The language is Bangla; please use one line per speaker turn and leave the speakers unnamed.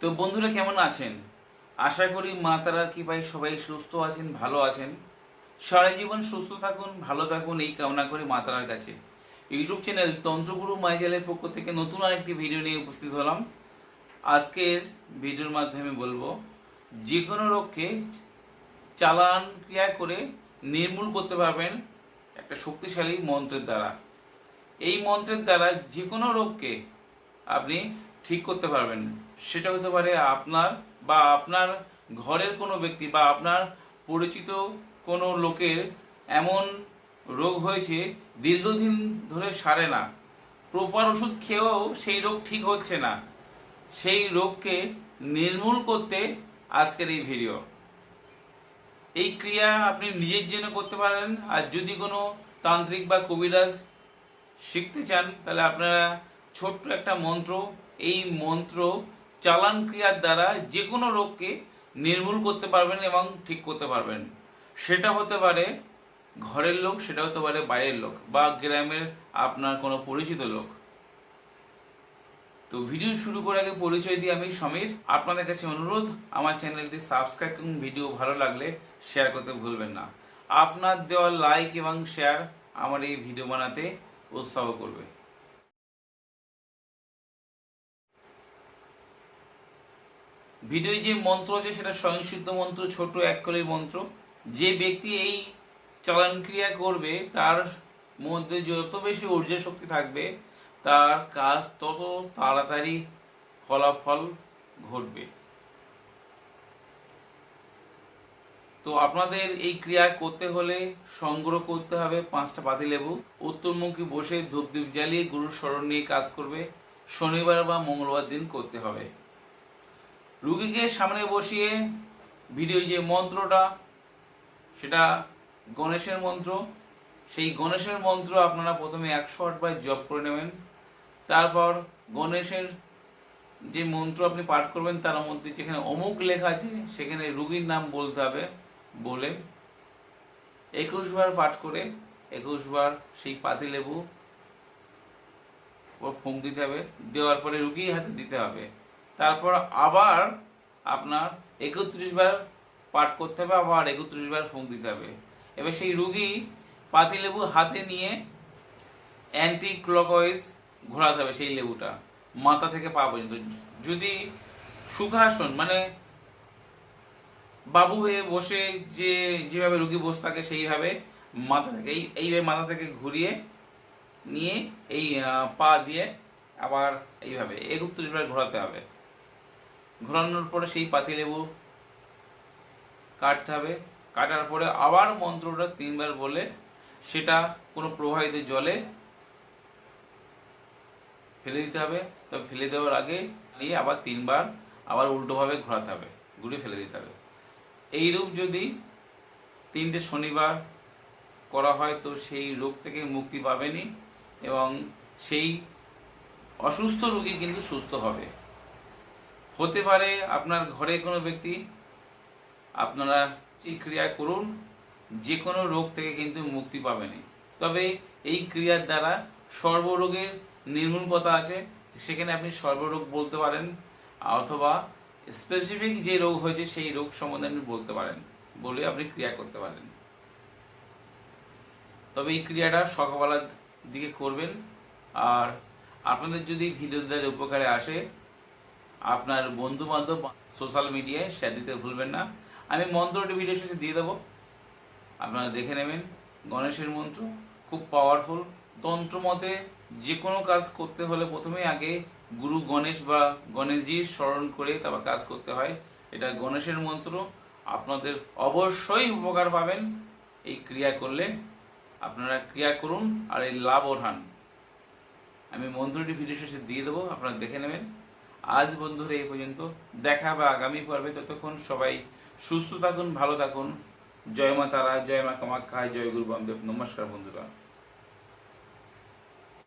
তো বন্ধুরা কেমন আছেন? আশা করি মা তারার কৃপায় সবাই সুস্থ আছেন, ভালো আছেন। সারা জীবন সুস্থ থাকুন, ভালো থাকুন এই কামনা করে মা তারার কাছে। ইউটিউব চ্যানেল তন্ত্রগুরু মাইজালের পক্ষ থেকে নতুন আরেকটি ভিডিও নিয়ে উপস্থিত হলাম। আজকের ভিডিওর মাধ্যমে বলব যে কোনো রোগকে চালান ক্রিয়া করে নির্মূল করতে পারবেন একটা শক্তিশালী মন্ত্রের দ্বারা। এই মন্ত্রের দ্বারা যে কোনো রোগকে আপনি ঠিক করতে পারবেন। সেটা হতে পারে আপনার বা আপনার ঘরের কোনো ব্যক্তি বা আপনার পরিচিত কোনো লোকের এমন রোগ হয়েছে, দীর্ঘদিন ধরে সারে না। প্রপার ওষুধ খেয়েও সেই রোগ ঠিক হচ্ছে না। সেই রোগকে নির্মূল করতে আজকের এই ভিডিও। এই ক্রিয়া আপনি নিজের জন্য করতে পারেন। আর যদি কোনো তান্ত্রিক বা কবিরাজ শিখতে চান, তাহলে আপনারা ছোট্ট একটা মন্ত্র, এই মন্ত্র চালান ক্রিয়ার দ্বারা যে কোনো রোগকে নির্মূল করতে পারবেন এবং ঠিক করতে পারবেন। সেটা হতে পারে ঘরের লোক, সেটা হতে পারে বাইরের লোক বা গ্রামের আপনার কোনো পরিচিত লোক। তো ভিডিও শুরু করার আগে পরিচয় দিয়ে আমি সমীর। আপনাদের কাছে অনুরোধ, আমার চ্যানেলটি সাবস্ক্রাইব এবং ভিডিও ভালো লাগলে শেয়ার করতে ভুলবেন না। আপনার দেওয়া লাইক এবং শেয়ার আমার এই ভিডিও বানাতে উৎসাহ করবে। ভিডিওয় যে মন্ত্র আছে সেটা স্বয়ংসিদ্ধ মন্ত্র, ছোট এক কলির মন্ত্র, যে ব্যক্তি এই চালান ক্রিয়া করবে, তার মধ্যে যত বেশি ঊর্জা শক্তি থাকবে, তার কাজ তত তাড়াতাড়ি ফলাফল ঘটবে। তো আপনাদের এই ক্রিয়া করতে হলে সংগ্রহ করতে হবে পাঁচটা পাতিলেবু উত্তরমুখী বসে ধূপ ধূপদীপ জ্বালিয়ে গুরুর স্মরণ নিয়ে কাজ করবে। শনিবার বা মঙ্গলবার দিন করতে হবে। রুগীকে সামনে বসিয়ে ভিডিও যে মন্ত্রটা, সেটা গণেশের মন্ত্র। সেই গণেশের মন্ত্র আপনারা প্রথমে একশো আটবার জপ করে নেবেন। তারপর গণেশের যে মন্ত্র আপনি পাঠ করবেন, তার মধ্যে যেখানে অমুক লেখা আছে, সেখানে রুগীর নাম বলতে হবে, বলে। একুশ বার পাঠ করে, একুশ বার সেই পাতিলেবু ও ফুঁক দিতে হবে। দেওয়ার পরে রুগীর হাতে দিতে হবে। তারপর আবার আপনার একত্রিশ বার পাঠ করতে হবে, আবার একত্রিশ বার ফুঁক দিতে হবে। এবার সেই রুগী পাতিলেবু হাতে নিয়ে অ্যান্টি ক্লকওয়াইজ ঘোরাতে হবে সেই লেবুটা, মাথা থেকে পা পর্যন্ত। যদি সুখাসন মানে বাবু হয়ে বসে যে, যেভাবে রুগী বসে থাকে সেইভাবে মাথা থেকে, এই, এইভাবে মাথা থেকে ঘুরিয়ে নিয়ে এই পা দিয়ে আবার এইভাবে একত্রিশ বার ঘোরাতে হবে। ঘোরানোর পরে সেই পাতিলেবু কাটতে হবে। কাটার পরে আবার মন্ত্রটা তিনবার বলে সেটা কোনো প্রবাহিত জলে ফেলে দিতে হবে। তবে ফেলে দেওয়ার আগে নিয়ে আবার তিনবার আবার উল্টোভাবে ঘোরাতে হবে, ঘুরে ফেলে দিতে হবে। এইরূপ যদি তিনটে শনিবার করা হয় তো সেই রোগ থেকে মুক্তি পাবেনি এবং সেই অসুস্থ রোগী কিন্তু সুস্থ হবে। হতে পারে আপনার ঘরে কোনো ব্যক্তি, আপনারা এই ক্রিয়া করুন, যে কোনো রোগ থেকে কিন্তু মুক্তি পাবেনই তবে এই ক্রিয়ার দ্বারা সর্বরোগের নির্মূল কথা আছে, সেখানে আপনি সর্বরোগ বলতে পারেন, অথবা স্পেসিফিক যে রোগ হয়েছে সেই রোগ সম্বন্ধে আপনি বলতে পারেন, বলে আপনি ক্রিয়া করতে পারেন। তবে এই ক্রিয়াটা সকালবেলার দিকে করবেন, আর আপনাদের যদি ভিডিও দ্বারা উপকারে আসে আপনার বন্ধু বান্ধব সোশ্যাল মিডিয়ায় শেয়ার দিতে ভুলবেন না। আমি মন্ত্রটি ভিডিও শেষে দিয়ে দেবো। আপনারা দেখে নেবেন। গণেশের মন্ত্র খুব পাওয়ারফুল তন্ত্র মতে যে কোনো কাজ করতে হলে প্রথমে আগে গুরু গণেশ বা গণেশজির স্মরণ করে তারপর কাজ করতে হয়। এটা গণেশের মন্ত্র। আপনাদের অবশ্যই উপকার পাবেন। এই ক্রিয়া করলে আপনারা ক্রিয়া করুন আর এই লাভ ওঠান। আমি মন্ত্রটি ভিডিও শেষে দিয়ে দেবো। আপনারা দেখে নেবেন। আজ বন্ধুরা এই পর্যন্ত। দেখা বা আগামী পর্বে। ততক্ষণ সবাই সুস্থ থাকুন, ভালো থাকুন। জয় মা তারা জয় মা কামাখ্যা জয় গুরু বামদেব। নমস্কার বন্ধুরা।